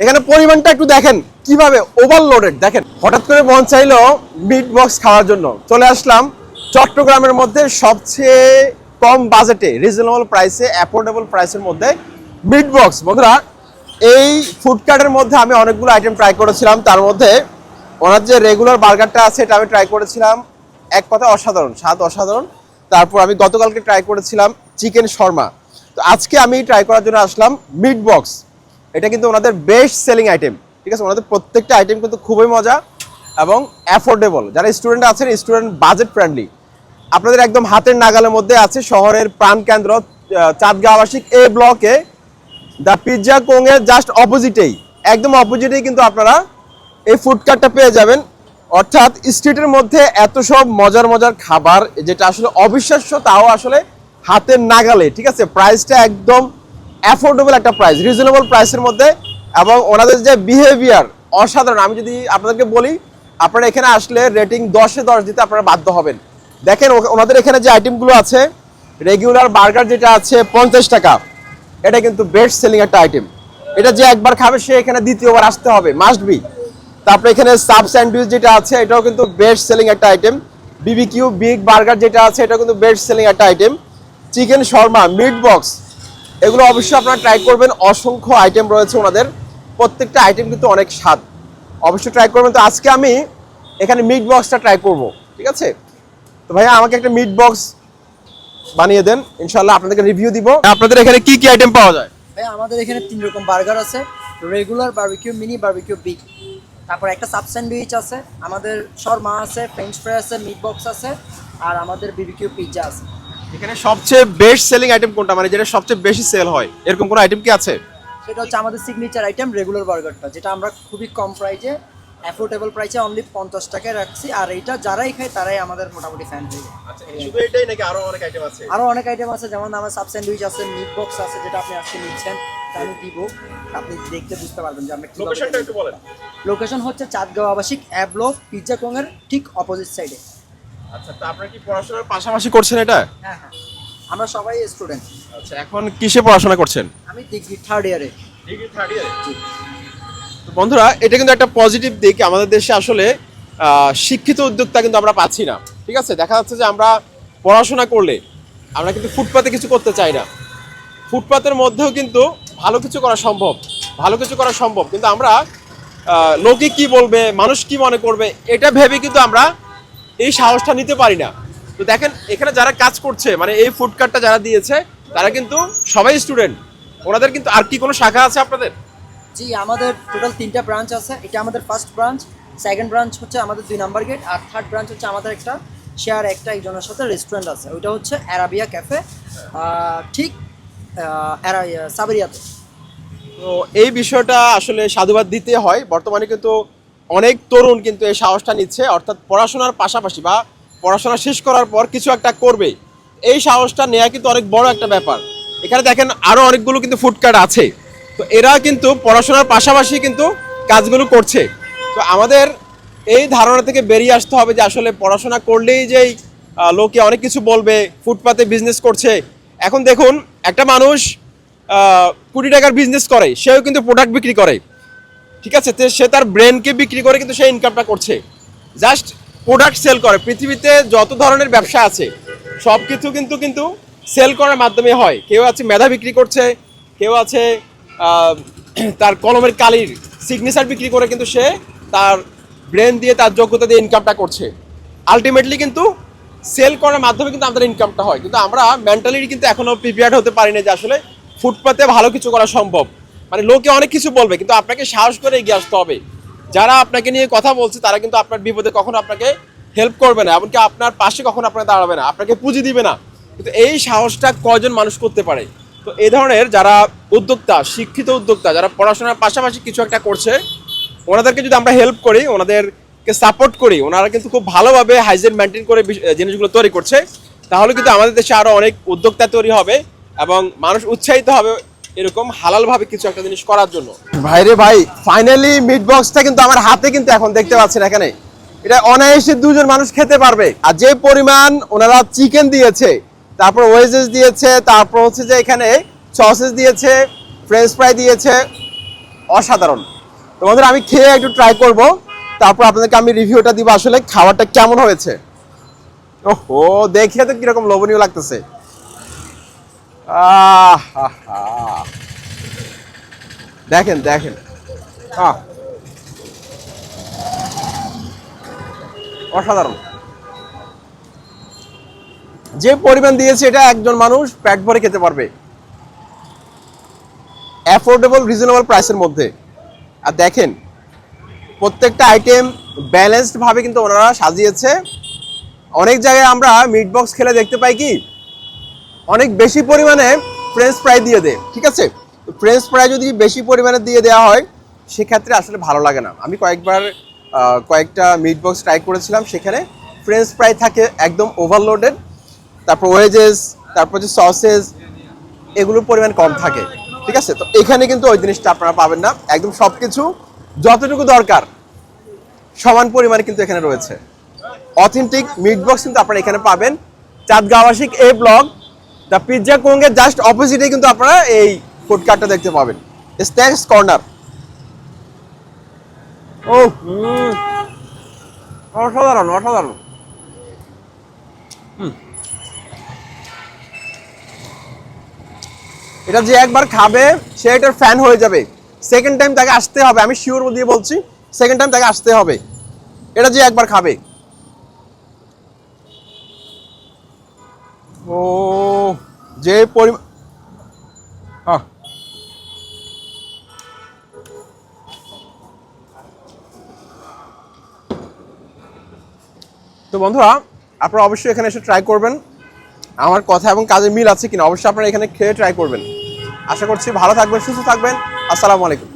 এখানে পরিমাণটা একটু দেখেন, কীভাবে ওভারলোডেড দেখেন, হঠাৎ করে মন চাইলো মিট বক্স খাওয়ার জন্য। চলে আসলাম চট্টগ্রামের মধ্যে সবচেয়ে কম বাজেটে রিজনেবল প্রাইসে অ্যাফোর্ডেবল প্রাইসের মধ্যে মিট বক্স বন্ধুরা, এই ফুডকার্টের মধ্যে আমি অনেকগুলো আইটেম ট্রাই করেছিলাম। তার মধ্যে ওনার যে রেগুলার বার্গারটা আছে, এটা আমি ট্রাই করেছিলাম। এক কথা অসাধারণ, স্বাদ অসাধারণ। তারপর আমি গতকালকে ট্রাই করেছিলাম চিকেন শর্মা। তো আজকে আমি ট্রাই করার জন্য আসলাম মিট বক্স এটা কিন্তু ওনাদের বেস্ট সেলিং আইটেম ঠিক আছে? ওনাদের প্রত্যেকটা আইটেম কিন্তু খুবই মজা এবং অ্যাফোর্ডেবল যারা স্টুডেন্ট আছেন স্টুডেন্ট বাজেট ফ্রেন্ডলি আপনাদের একদম হাতের নাগালের মধ্যে আছে শহরের প্রাণকেন্দ্র আহ, চাঁদগাঁও আবাসিক। এ ব্লকে দ্য পিৎজা কোং এর জাস্ট অপোজিটেই একদম অপোজিটেই কিন্তু আপনারা এই ফুড কার্টটা পেয়ে যাবেন। অর্থাৎ স্ট্রিটের মধ্যে এত সব মজার মজার খাবার যেটা আসলে অবিশ্বাস্য তাও আসলে হাতের নাগালে ঠিক আছে? প্রাইসটা একদম অ্যাফোর্ডেবল একটা প্রাইস রিজনেবল প্রাইসের মধ্যে এবং ওনাদের যে বিহেভিয়ার অসাধারণ। আমি যদি আপনাদেরকে বলি, আপনারা এখানে আসলে রেটিং দশে দশ দিতে আপনারা বাধ্য হবেন। দেখেন ওনাদের এখানে যে আইটেমগুলো আছে রেগুলার বার্গার যেটা আছে, পঞ্চাশ টাকা। এটা কিন্তু বেস্ট সেলিং একটা আইটেম এটা যে একবার খাবে, সে এখানে দ্বিতীয়বার আসতে হবে মাস্ট বি তারপরে এখানে সাব স্যান্ডউইচ যেটা আছে, এটাও কিন্তু বেস্ট সেলিং একটা আইটেম বিবিকিউ বিগ বার্গার যেটা আছে, এটাও কিন্তু বেস্ট সেলিং একটা item chicken shawarma meat box এগুলো অবশ্যই আপনারা ট্রাই করবেন। অসংখ্য আইটেম রয়েছে ওনাদের। প্রত্যেকটা আইটেম কিন্তু অনেক স্বাদ। অবশ্যই ট্রাই করবেন। তো আজকে আমি এখানে মিট বক্সটা ট্রাই করব, ঠিক আছে? তো ভাইয়া, আমাকে একটা মিট বক্স বানিয়ে দেন। ইনশাল্লাহ আপনাদেরকে রিভিউ দিব। আপনাদের এখানে কি কি আইটেম পাওয়া যায়? ভাই আমাদের এখানে তিন রকম বার্গার আছে। Regular barbecue mini barbecue big তারপর একটা সাব স্যান্ডউইচ আছে। আমাদের শর্মা আছে ফ্রেঞ্চ ফ্রাই আছে মিট বক্স আছে। আর আমাদের বিবিকিউ পিৎজা আছে। এখানে সবচেয়ে বেস্ট সেলিং আইটেম কোনটা? মানে যেটা সবচেয়ে বেশি সেল হয়? এরকম কোনো আইটেম কি আছে? সেটা হচ্ছে আমাদের সিগনেচার আইটেম রেগুলার বার্গারটা যেটা আমরা খুবই কম প্রাইসে অ্যাফোর্ডেবল প্রাইসে অনলি পঞ্চাশ টাকায় রাখছি। আর এইটা যারাই খায় তারাই আমাদের মোটামুটি ফ্যান হয়ে যায়। আচ্ছা শুধু এটাই নাকি আরও অনেক আইটেম আছে? আরও অনেক আইটেম আছে যেমন আমার সাব স্যান্ডউইচ আছে মিট বক্স আছে যেটা আপনি আজকে নিচ্ছেন আমি দিব। আপনি দেখতে বুঝতে পারবেন যে আমরা লোকেশনটা একটু বলেন। লোকেশন হচ্ছে চাঁদগাঁও আবাসিক অ্যাবলক পিৎজা কোংয়ের ঠিক অপোজিট সাইডে আচ্ছা তো আপনারা কি পড়াশোনার পাশাপাশি করছেন এটা? হ্যাঁ হ্যাঁ। আমরা সবাই স্টুডেন্ট আচ্ছা এখন কিসে পড়াশোনা করছেন? আমি ডিগ্রি থার্ড ইয়ারে ডিগ্রি থার্ড ইয়ারে তো বন্ধুরা এটা কিন্তু একটা পজিটিভ দিক। আমাদের দেশে আসলে শিক্ষিত উদ্যোক্তা কিন্তু আমরা পাচ্ছি না। ঠিক আছে? দেখা যাচ্ছে যে আমরা পড়াশোনা করলে আমরা কিন্তু ফুটপাতে কিছু করতে চাই না। ফুটপাতের মধ্যেও কিন্তু ভালো কিছু করা সম্ভব। ভালো কিছু করা সম্ভব। কিন্তু আমরা লোকে কি বলবে মানুষ কি মনে করবে এটা ভেবে কিন্তু আমরা এই সাহসটা নিতে পারি না। তো দেখেন এখানে যারা কাজ করছে মানে এই ফুড কার্টটা যারা দিয়েছে তারা কিন্তু সবাই স্টুডেন্ট ওনাদের কিন্তু আর কি কোনো শাখা আছে আপনাদের? জি আমাদের টোটাল তিনটা ব্রাঞ্চ আছে। এটা আমাদের ফার্স্ট ব্রাঞ্চ সেকেন্ড ব্রাঞ্চ হচ্ছে আমাদের দুই নাম্বার গেট আর থার্ড ব্রাঞ্চ হচ্ছে আমাদের একটা শেয়ার একটা একজনের সাথে রেস্টুরেন্ট আছে। ওইটা হচ্ছে অ্যারাবিয়া ক্যাফে ঠিক আহ, সাবেরিয়াতে। তো এই বিষয়টা আসলে সাধুবাদ দিতে হয়। বর্তমানে কিন্তু অনেক তরুণ কিন্তু এই সাহসটা নিচ্ছে, অর্থাৎ পড়াশোনার পাশাপাশি বা পড়াশোনা শেষ করার পর কিছু একটা করবে। এই সাহসটা নেওয়া কিন্তু অনেক বড় একটা ব্যাপার। এখানে দেখেন আরও অনেকগুলো কিন্তু ফুড কার্ট আছে। তো এরা কিন্তু পড়াশোনার পাশাপাশি কিন্তু কাজগুলো করছে। তো আমাদের এই ধারণা থেকে বেরিয়ে আসতে হবে যে আসলে পড়াশোনা করলেই যেই লোকে অনেক কিছু বলবে, ফুটপাতে বিজনেস করছে। এখন দেখুন, একটা মানুষ কোটি টাকার বিজনেস করে, সেও কিন্তু প্রোডাক্ট বিক্রি করে। ঠিক আছে সে তার ব্রেনকে বিক্রি করে কিন্তু সে ইনকামটা করছে। জাস্ট প্রোডাক্ট সেল করে। পৃথিবীতে যত ধরনের ব্যবসা আছে সব কিছু কিন্তু কিন্তু সেল করার মাধ্যমে হয়। কেউ আছে মেধা বিক্রি করছে, কেউ আছে তার কলমের কালির সিগনেচার বিক্রি করে কিন্তু সে তার ব্রেন দিয়ে, তার যোগ্যতা দিয়ে ইনকামটা করছে। আলটিমেটলি কিন্তু সেল করার মাধ্যমে কিন্তু আমাদের ইনকামটা হয়। কিন্তু আমরা মেন্টালি কিন্তু এখনও প্রিপেয়ার্ড হতে পারি না যে আসলে ফুটপাতে ভালো কিছু করা সম্ভব। মানে লোকে অনেক কিছু বলবে, কিন্তু আপনাকে সাহস করে এগিয়ে আসতে হবে। যারা আপনাকে নিয়ে কথা বলছে, তারা কিন্তু আপনার বিপদে কখনো আপনাকে হেল্প করবে না, এমনকি আপনার পাশে কখনো আপনাকে দাঁড়াবে না, আপনাকে পুঁজি দিবে না। কিন্তু এই সাহসটা কয়জন মানুষ করতে পারে? তো এই ধরনের যারা উদ্যোক্তা, শিক্ষিত উদ্যোক্তা, যারা পড়াশোনার পাশাপাশি কিছু একটা করছে, ওনাদেরকে যদি আমরা হেল্প করি, ওনাদেরকে সাপোর্ট করি, ওনারা কিন্তু খুব ভালোভাবে হাইজেন মেনটেন করে জিনিসগুলো তৈরি করছে, তাহলে কিন্তু আমাদের দেশে আরও অনেক উদ্যোক্তা তৈরি হবে এবং মানুষ উৎসাহিত হবে এরকম হালালভাবে কিছু একটা জিনিস করার জন্য। ভাইরে ভাই ফাইনালি মিট বক্সটা কিন্তু আমার হাতে কিন্তু এখন দেখতে পাচ্ছেন এখানে। এটা অনায়াসে দুজন মানুষ খেতে পারবে। আর যে পরিমাণ ওনারা চিকেন দিয়েছে, তারপর ওয়েজেস দিয়েছে, তারপর হচ্ছে যে এখানে সসেস দিয়েছে ফ্রেঞ্চ ফ্রাই দিয়েছে, অসাধারণ। তো বন্ধুরা, আমি খেয়ে একটু ট্রাই করব। তারপর আপনাদেরকে আমি রিভিউটা দিব আসলে খাবারটা কেমন হয়েছে। ওহো, দেখে তো কীরকম লোভনীয় লাগতেছে। দেখেন দেখেন। অসাধারণ। যে পরিমাণ দিয়েছে এটা একজন মানুষ পেট ভরে খেতে পারবে। অ্যাফোর্ডেবল রিজনেবল প্রাইসের মধ্যে। আর দেখেন, প্রত্যেকটা আইটেম ব্যালেন্সড ভাবে কিন্তু ওনারা সাজিয়েছে। অনেক জায়গায় আমরা মিট বক্স খেলে দেখতে পাই কি অনেক বেশি পরিমাণে ফ্রেঞ্চ ফ্রাই দিয়ে দেয় ঠিক আছে? ফ্রেঞ্চ ফ্রাই যদি বেশি পরিমাণে দিয়ে দেওয়া হয়, সেক্ষেত্রে আসলে ভালো লাগে না। আমি কয়েকবার কয়েকটা মিট বক্স ট্রাই করেছিলাম, সেখানে ফ্রেঞ্চ ফ্রাই থাকে একদম ওভারলোডেড তারপর ওয়েজেস তারপর যে সসেস এগুলোর পরিমাণ কম থাকে, ঠিক আছে? তো এখানে কিন্তু ওই জিনিসটা আপনারা পাবেন না। একদম সব কিছু যতটুকু দরকার, সমান পরিমাণে কিন্তু এখানে রয়েছে। অথেন্টিক মিট বক্স কিন্তু আপনারা এখানে পাবেন। চাঁদগাঁও আবাসিক এ ব্লক দ্য পিৎজা কোঙ্গের জাস্ট অপোজিটে কিন্তু আপনারা এই ফুড কার্টটা দেখতে পাবেন। স্ন্যাক্স কর্নার ও অসাধারণ অসাধারণ। হুম। এটা যে একবার খাবে সে এটার ফ্যান হয়ে যাবে। সেকেন্ড টাইম তাকে আসতে হবে আমি শিওর দিয়ে বলছি সেকেন্ড টাইম তাকে আসতে হবে। এটা যে একবার খাবে। যে পরিমাণ তো বন্ধুরা, আপনারা অবশ্যই এখানে এসে ট্রাই করবেন। আমার কথা এবং কাজে মিল আছে কিনা, অবশ্যই আপনারা এখানে খেয়ে ট্রাই করবেন। আশা করছি ভালো থাকবেন, সুস্থ থাকবেন। আসসালামু আলাইকুম।